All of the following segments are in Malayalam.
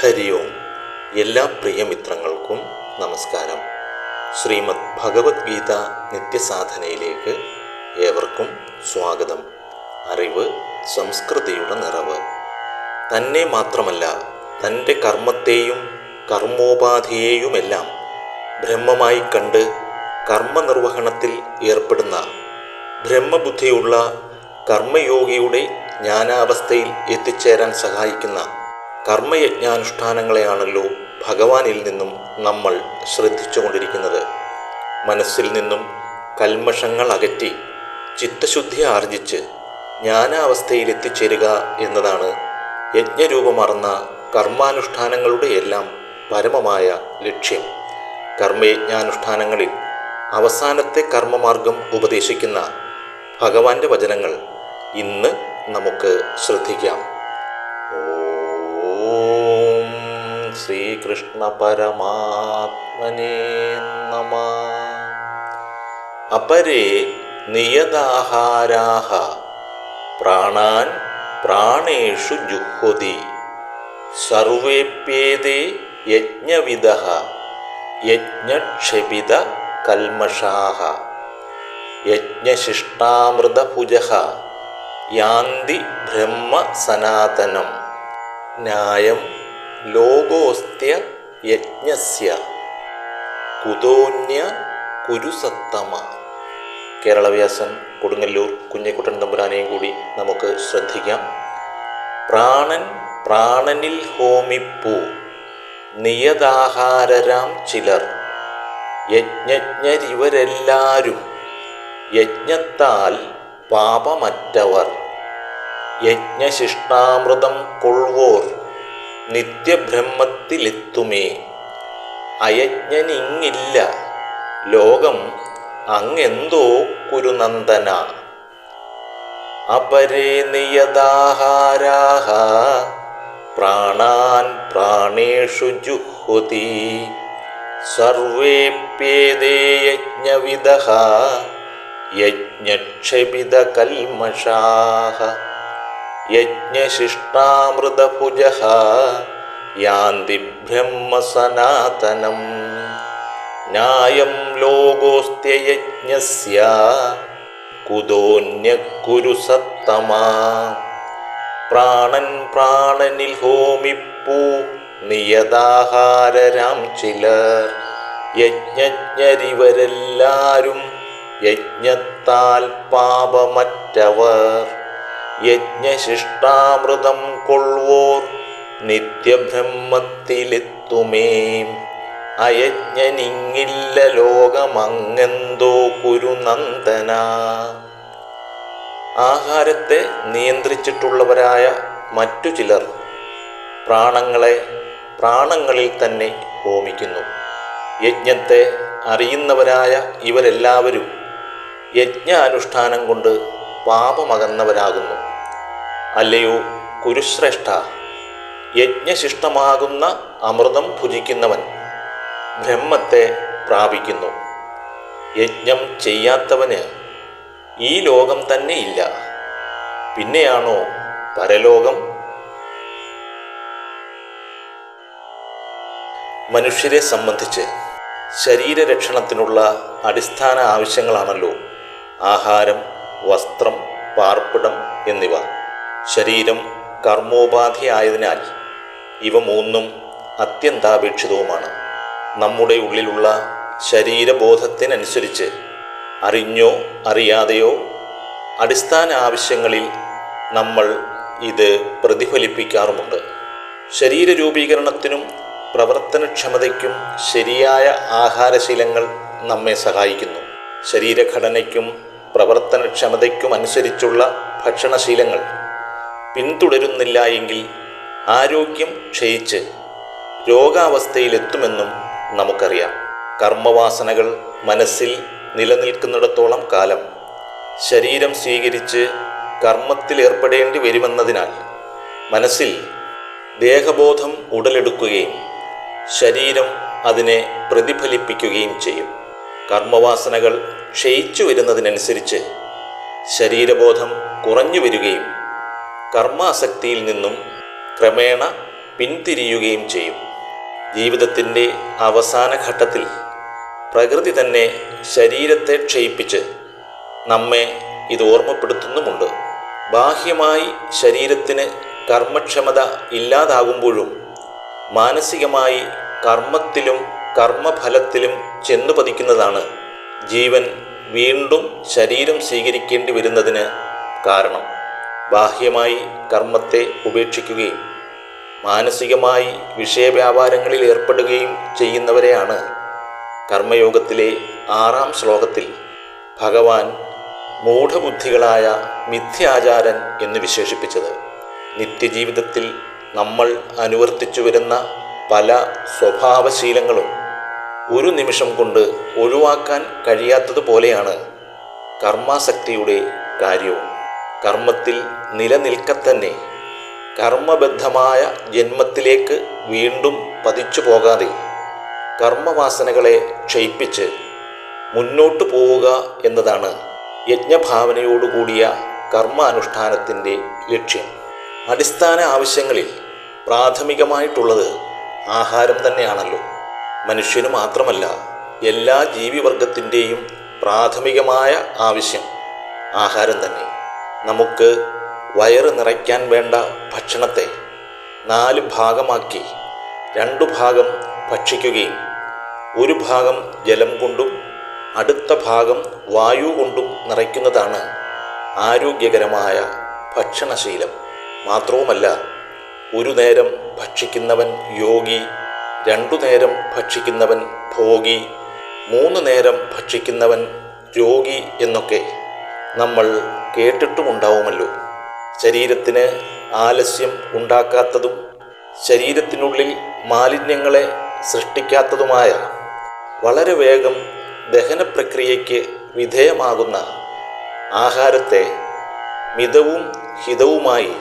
ഹരി ഓം എല്ലാ പ്രിയമിത്രങ്ങൾക്കും നമസ്കാരം. ശ്രീമദ് ഭഗവത്ഗീത നിത്യസാധനയിലേക്ക് ഏവർക്കും സ്വാഗതം. അറിവ് സംസ്കൃതിയുടെ നിറവ്. തന്നെ മാത്രമല്ല തന്റെ കർമ്മത്തെയും കർമ്മോപാധിയെയുമെല്ലാം ബ്രഹ്മമായി കണ്ട് കർമ്മനിർവഹണത്തിൽ ഏർപ്പെടുന്ന ബ്രഹ്മബുദ്ധിയുള്ള കർമ്മയോഗിയുടെ ജ്ഞാനാവസ്ഥയിൽ എത്തിച്ചേരാൻ സഹായിക്കുന്ന കർമ്മയജ്ഞാനുഷ്ഠാനങ്ങളെയാണല്ലോ ഭഗവാനിൽ നിന്നും നമ്മൾ ശ്രദ്ധിച്ചുകൊണ്ടിരിക്കുന്നത്. മനസ്സിൽ നിന്നും കൽമഷങ്ങൾ അകറ്റി ചിത്തശുദ്ധി ആർജിച്ച് ജ്ഞാനാവസ്ഥയിലെത്തിച്ചേരുക എന്നതാണ് യജ്ഞരൂപമാർന്ന കർമാനുഷ്ഠാനങ്ങളുടെ എല്ലാം പരമമായ ലക്ഷ്യം. കർമ്മയജ്ഞാനുഷ്ഠാനങ്ങളിൽ അവസാനത്തെ കർമ്മമാർഗം ഉപദേശിക്കുന്ന ഭഗവാന്റെ വചനങ്ങൾ ഇന്ന് നമുക്ക് ശ്രദ്ധിക്കാം. ശ്രീകൃഷ്ണ പരമാത്മനേ നമ. അപരേ നിയതാഹാരാഹ പ്രാണാൻ പ്രാണേഷു ജുഹ്വതി. സർവേപ്യേതേ യജ്ഞവിദ യജ്ഞക്ഷപിത കൽമഷാഹ യജ്ഞശിഷ്ടാമൃതഭുജ യാന്തി ബ്രഹ്മ സനാതനം. ന്യായം ലോകോസ്ത്യ യജ്ഞസ്യ കുതോന്യ കുരുസത്തമ. കേരളവ്യാസൻ കൊടുങ്ങല്ലൂർ കുഞ്ഞിക്കുട്ടൻ തമ്പുരാനെയും കൂടി നമുക്ക് ശ്രദ്ധിക്കാം. പ്രാണൻ പ്രാണനിൽ ഹോമിപ്പൂ നിയതാഹാരരാം ചിലർ. യജ്ഞജ്ഞരിവരെല്ലാരും യജ്ഞത്താൽ പാപമറ്റവർ. യജ്ഞശിഷ്ടാമൃതം കൊള്ളുവോർ. നിത്യബ്രഹ്മത്തിലെത്തുമേ. അയജ്ഞനിങ്ങില്ല. ലോകം അങ്ങെന്തോ കുരുനന്ദന. അപരേ നിയതാഹാരാഹ. പ്രാണാൻ പ്രാണേഷു ജുഹുതി. സർവേപ്യേതേ യജ്ഞവിദ യജ്ഞക്ഷപിതകൽമഷാഹ. യജ്ഞശിഷ്ടാമൃതഭുജ യാന്തി ബ്രഹ്മസനാതനം. ന്യായം ലോകോസ്ത്യയജ്ഞസ്യ കുതോന്യക്കുരു സത്തമാ പ്രാണൻ പ്രാണനിൽ ഹോമിപ്പൂ നിയതാഹാരരാം ചിലർ. യജ്ഞജ്ഞരിവരെല്ലാരും യജ്ഞത്താൽ പാപമറ്റവർ. യജ്ഞശിഷ്ടാമൃതം കൊള്ളുവോർ നിത്യബ്രഹ്മത്തിലെത്തുമേ. അയജ്ഞനിങ്ങില്ല ലോകമങ്ങെന്തോ കുരുനന്ദന. ആഹാരത്തെ നിയന്ത്രിച്ചിട്ടുള്ളവരായ മറ്റു ചിലർ പ്രാണങ്ങളെ പ്രാണങ്ങളിൽ തന്നെ ഹോമിക്കുന്നു. യജ്ഞത്തെ അറിയുന്നവരായ ഇവരെല്ലാവരും യജ്ഞാനുഷ്ഠാനം കൊണ്ട് പാപമകന്നവരാകുന്നു. അല്ലയോ കുരുശ്രേഷ്ഠ യജ്ഞശിഷ്ടമാകുന്ന അമൃതം ഭുജിക്കുന്നവൻ ബ്രഹ്മത്തെ പ്രാപിക്കുന്നു. യജ്ഞം ചെയ്യാത്തവന് ഈ ലോകം തന്നെ ഇല്ല. പിന്നെയാണോ പരലോകം? മനുഷ്യരെ സംബന്ധിച്ച് ശരീരരക്ഷണത്തിനുള്ള അടിസ്ഥാന ആവശ്യങ്ങളാണല്ലോ. ആഹാരം വസ്ത്രം പാർപ്പിടം എന്നിവ. ശരീരം കർമ്മോപാധി ആയതിനാൽ ഇവ മൂന്നും അത്യന്താപേക്ഷിതവുമാണ്. നമ്മുടെ ഉള്ളിലുള്ള ശരീരബോധത്തിനനുസരിച്ച് അറിഞ്ഞോ അറിയാതെയോ അടിസ്ഥാന ആവശ്യങ്ങളിൽ നമ്മൾ ഇത് പ്രതിഫലിപ്പിക്കാറുമുണ്ട്. ശരീര രൂപീകരണത്തിനും പ്രവർത്തനക്ഷമതയ്ക്കും ശരിയായ ആഹാരശീലങ്ങൾ നമ്മെ സഹായിക്കുന്നു. ശരീരഘടനയ്ക്കും പ്രവർത്തനക്ഷമതയ്ക്കും അനുസരിച്ചുള്ള ഭക്ഷണശീലങ്ങൾ. പിന്തുടരുന്നില്ല എങ്കിൽ ആരോഗ്യം ക്ഷയിച്ച് രോഗാവസ്ഥയിലെത്തുമെന്നും നമുക്കറിയാം. കർമ്മവാസനകൾ മനസ്സിൽ നിലനിൽക്കുന്നിടത്തോളം കാലം ശരീരം സ്വീകരിച്ച് കർമ്മത്തിൽ ഏർപ്പെടേണ്ടി വരുമെന്നതിനാൽ മനസ്സിൽ ദേഹബോധം ഉടലെടുക്കുകയും ശരീരം അതിനെ പ്രതിഫലിപ്പിക്കുകയും ചെയ്യും. കർമ്മവാസനകൾ ക്ഷയിച്ചു വരുന്നതിനനുസരിച്ച് ശരീരബോധം കുറഞ്ഞു വരികയും കർമാസക്തിയിൽ നിന്നും ക്രമേണ പിന്തിരിയുകയും ചെയ്യും. ജീവിതത്തിന്റെ അവസാന ഘട്ടത്തിൽ പ്രകൃതി തന്നെ ശരീരത്തെ ക്ഷയിപ്പിച്ച് നമ്മെ ഇത് ഓർമ്മപ്പെടുത്തുന്നുമുണ്ട്. ബാഹ്യമായി ശരീരത്തിന് കർമ്മക്ഷമത ഇല്ലാതാകുമ്പോഴും മാനസികമായി കർമ്മത്തിലും കർമ്മഫലത്തിലും ചെന്നു പതിക്കുന്നതാണ് ജീവൻ വീണ്ടും ശരീരം സ്വീകരിക്കേണ്ടി വരുന്നതിന് കാരണം ബാഹ്യമായി കർമ്മത്തെ ഉപേക്ഷിക്കുകയും മാനസികമായി വിഷയവ്യാപാരങ്ങളിൽ ഏർപ്പെടുകയും ചെയ്യുന്നവരെയാണ് കർമ്മയോഗത്തിലെ ആറാം ശ്ലോകത്തിൽ ഭഗവാൻ മൂഢബുദ്ധികളായ മിഥ്യാചാരൻ എന്ന് വിശേഷിപ്പിച്ചത്. നിത്യജീവിതത്തിൽ നമ്മൾ അനുവർത്തിച്ചു വരുന്ന പല സ്വഭാവശീലങ്ങളും ഒരു നിമിഷം കൊണ്ട് ഒഴിവാക്കാൻ കഴിയാത്തതുപോലെയാണ് കർമാസക്തിയുടെ കാര്യവും. കർമ്മത്തിൽ നിലനിൽക്കത്തന്നെ കർമ്മബദ്ധമായ ജന്മത്തിലേക്ക് വീണ്ടും പതിച്ചു പോകാതെ കർമ്മവാസനകളെ ക്ഷയിപ്പിച്ച് മുന്നോട്ടു പോവുക എന്നതാണ് യജ്ഞഭാവനയോടുകൂടിയ കർമാനുഷ്ഠാനത്തിന്റെ ലക്ഷ്യം. അടിസ്ഥാന ആവശ്യങ്ങളിൽ പ്രാഥമികമായിട്ടുള്ളത് ആഹാരം തന്നെയാണല്ലോ. മനുഷ്യന് മാത്രമല്ല എല്ലാ ജീവിവർഗത്തിന്റെയും പ്രാഥമികമായ ആവശ്യം ആഹാരം തന്നെ. നമുക്ക് വയറ് നിറയ്ക്കാൻ വേണ്ട ഭക്ഷണത്തെ നാല് ഭാഗമാക്കി രണ്ടു ഭാഗം ഭക്ഷിക്കുകയും ഒരു ഭാഗം ജലം കൊണ്ടും അടുത്ത ഭാഗം വായു കൊണ്ടും നിറയ്ക്കുന്നതാണ് ആരോഗ്യകരമായ ഭക്ഷണശീലം. മാത്രവുമല്ല ഒരു നേരം ഭക്ഷിക്കുന്നവൻ യോഗി രണ്ടു നേരം ഭക്ഷിക്കുന്നവൻ ഭോഗി മൂന്ന് നേരം ഭക്ഷിക്കുന്നവൻ രോഗി എന്നൊക്കെ നമ്മൾ കേട്ടിട്ടുമുണ്ടാവുമല്ലോ. ശരീരത്തിന് ആലസ്യം ഉണ്ടാക്കാത്തതും ശരീരത്തിനുള്ളിൽ മാലിന്യങ്ങളെ സൃഷ്ടിക്കാത്തതുമായ വളരെ വേഗം ദഹന പ്രക്രിയയ്ക്ക് വിധേയമാകുന്ന ആഹാരത്തെ മിതവും ഹിതവുമായി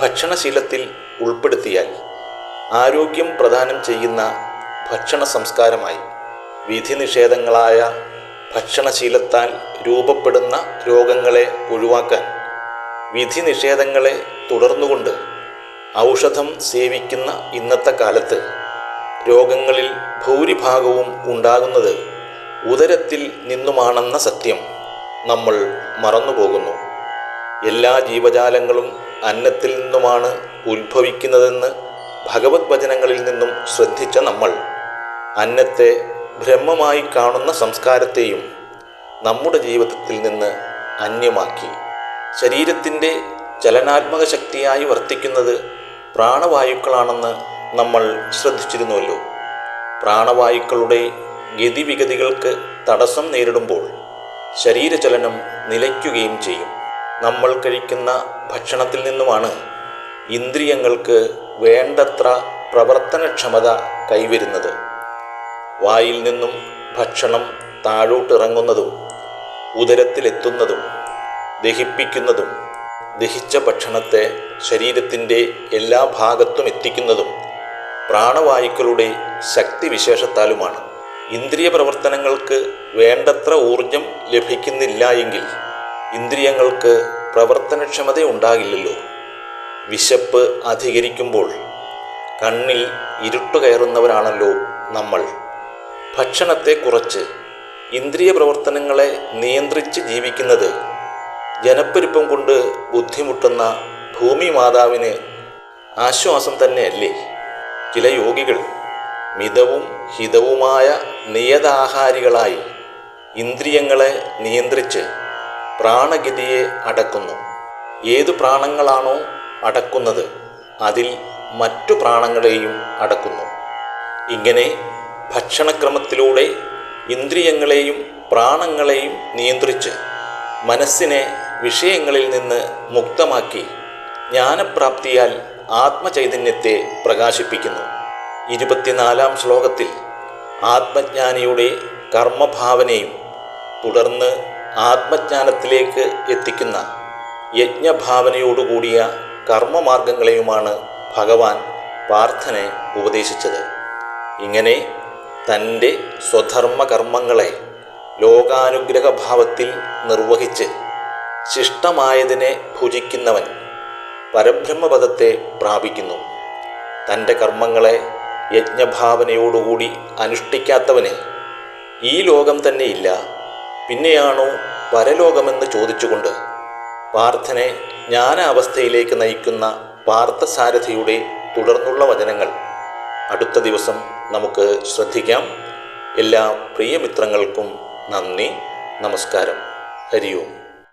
ഭക്ഷണശീലത്തിൽ ഉൾപ്പെടുത്തിയാൽ ആരോഗ്യം പ്രദാനം ചെയ്യുന്ന ഭക്ഷണ സംസ്കാരമായി. വിധി നിഷേധങ്ങളായ ഭക്ഷണശീലത്താൽ രൂപപ്പെടുന്ന രോഗങ്ങളെ ഒഴിവാക്കാൻ വിധി നിഷേധങ്ങളെ തുടർന്നുകൊണ്ട് ഔഷധം സേവിക്കുന്ന ഇന്നത്തെ കാലത്ത് രോഗങ്ങളിൽ ഭൂരിഭാഗവും ഉണ്ടാകുന്നത് ഉദരത്തിൽ നിന്നുമാണെന്ന സത്യം നമ്മൾ മറന്നുപോകുന്നു. എല്ലാ ജീവജാലങ്ങളും അന്നത്തിൽ നിന്നുമാണ് ഉത്ഭവിക്കുന്നതെന്ന് ഭഗവത് വചനങ്ങളിൽ നിന്നും ശ്രദ്ധിച്ച നമ്മൾ അന്നത്തെ ബ്രഹ്മമായി കാണുന്ന സംസ്കാരത്തെയും നമ്മുടെ ജീവിതത്തിൽ നിന്ന് അന്യമാക്കി. ശരീരത്തിന്റെ ചലനാത്മക ശക്തിയായി വർത്തിക്കുന്നത് പ്രാണവായുക്കളാണെന്ന് നമ്മൾ ശ്രദ്ധിച്ചിരുന്നുവല്ലോ. പ്രാണവായുക്കളുടെ ഗതിവിഗതികൾക്ക് തടസ്സം നേരിടുമ്പോൾ ശരീരചലനം നിലയ്ക്കുകയും ചെയ്യും. നമ്മൾ കഴിക്കുന്ന ഭക്ഷണത്തിൽ നിന്നുമാണ് ഇന്ദ്രിയങ്ങൾക്ക് വേണ്ടത്ര പ്രവർത്തനക്ഷമത കൈവരുന്നത്. വായിൽ നിന്നും ഭക്ഷണം താഴോട്ടിറങ്ങുന്നതും ഉദരത്തിലെത്തുന്നതും ദഹിപ്പിക്കുന്നതും ദഹിച്ച ഭക്ഷണത്തെ ശരീരത്തിന്റെ എല്ലാ ഭാഗത്തും എത്തിക്കുന്നതും പ്രാണവായുക്കളുടെ ശക്തിവിശേഷത്താലുമാണ്. ഇന്ദ്രിയ പ്രവർത്തനങ്ങൾക്ക് വേണ്ടത്ര ഊർജം ലഭിക്കുന്നില്ല എങ്കിൽ ഇന്ദ്രിയങ്ങൾക്ക് പ്രവർത്തനക്ഷമത ഉണ്ടാകില്ലല്ലോ. വിശപ്പ് അധികരിക്കുമ്പോൾ കണ്ണിൽ ഇരുട്ട് കയറുന്നവരാണല്ലോ നമ്മൾ. ഭക്ഷണത്തെ കുറച്ച് ഇന്ദ്രിയ പ്രവർത്തനങ്ങളെ നിയന്ത്രിച്ച് ജീവിക്കുന്നത് ജനപ്പെരുപ്പം കൊണ്ട് ബുദ്ധിമുട്ടുന്ന ഭൂമി മാതാവിന് ആശ്വാസം തന്നെയല്ലേ? ചില യോഗികൾ മിതവും ഹിതവുമായ നിയതാഹാരികളായി ഇന്ദ്രിയങ്ങളെ നിയന്ത്രിച്ച് പ്രാണഗതിയെ അടക്കുന്നു. ഏതു പ്രാണങ്ങളാണോ അടക്കുന്നത് അതിൽ മറ്റു പ്രാണങ്ങളെയും അടക്കുന്നു. ഇങ്ങനെ ഭക്ഷണക്രമത്തിലൂടെ ഇന്ദ്രിയങ്ങളെയും പ്രാണങ്ങളെയും നിയന്ത്രിച്ച് മനസ്സിനെ വിഷയങ്ങളിൽ നിന്ന് മുക്തമാക്കി ജ്ഞാനപ്രാപ്തിയാൽ ആത്മചൈതന്യത്തെ പ്രകാശിപ്പിക്കുന്നു. ഇരുപത്തിനാലാം ശ്ലോകത്തിൽ ആത്മജ്ഞാനിയുടെ കർമ്മഭാവനയും തുടർന്ന് ആത്മജ്ഞാനത്തിലേക്ക് എത്തിക്കുന്ന യജ്ഞഭാവനയോടുകൂടിയ കർമ്മമാർഗങ്ങളെയുമാണ് ഭഗവാൻ പാർത്ഥനെ ഉപദേശിച്ചത്. ഇങ്ങനെ തന്റെ സ്വധർമ്മകർമ്മങ്ങളെ ലോകാനുഗ്രഹഭാവത്തിൽ നിർവഹിച്ച് ശിഷ്ടമായതിനെ ഭുജിക്കുന്നവൻ പരബ്രഹ്മപദത്തെ പ്രാപിക്കുന്നു. തന്റെ കർമ്മങ്ങളെ യജ്ഞഭാവനയോടുകൂടി അനുഷ്ഠിക്കാത്തവന് ഈ ലോകം തന്നെയില്ല. പിന്നെയാണോ പരലോകമെന്ന് ചോദിച്ചുകൊണ്ട് പാർത്ഥനെ ജ്ഞാനാവസ്ഥയിലേക്ക് നയിക്കുന്ന പാർത്ഥസാരഥിയുടെ തുടർന്നുള്ള വചനങ്ങൾ. അടുത്ത ദിവസം നമുക്ക് ശ്രദ്ധിക്കാം. എല്ലാ പ്രിയമിത്രങ്ങൾക്കും നന്ദി. നമസ്കാരം. ഹരി ഓം